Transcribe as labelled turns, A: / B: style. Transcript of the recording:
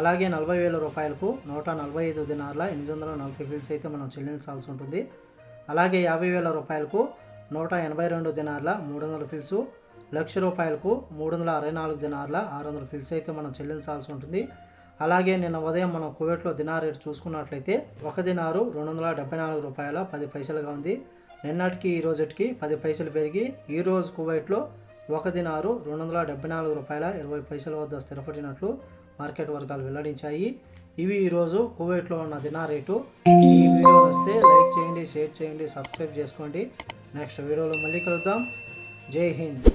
A: అలాగే నలభై వేల రూపాయలకు నూట నలభై ఐదు దినార్ల ఎనిమిది వందల నలభై ఫీల్స్ అయితే మనం చెల్లించాల్సి ఉంటుంది. అలాగే యాభై వేల రూపాయలకు నూట ఎనభై రెండు దినార్ల మూడు వందల ఫీల్సు లక్ష రూపాయలకు మూడు వందల అరవై నాలుగు దినార్ల ఆరు వందల ఫిల్స్ అయితే మనం చెల్లించాల్సి ఉంటుంది. అలాగే నిన్న ఉదయం మనం కువైట్లో దినార్ రేటు చూసుకున్నట్లయితే ఒక దినారు రెండు వందల డెబ్బై నాలుగు రూపాయల పది పైసలుగా ఉంది. నిన్నటికి ఈ రోజుకి పది పైసలు పెరిగి ఈరోజు కువైట్లో ఒక దినారు రెండు వందల డెబ్బై నాలుగు రూపాయల ఇరవై పైసల వద్ద స్థిరపడినట్లు మార్కెట్ వర్గాలు వెల్లడించాయి. ఇవి ఈరోజు కువైట్లో ఉన్న దినా రేటు. ఈ వీడియో వస్తే లైక్ చేయండి షేర్ చేయండి సబ్స్క్రైబ్ చేసుకోండి. నెక్స్ట్ వీడియోలో మళ్ళీ కలుద్దాం. జై హింద్.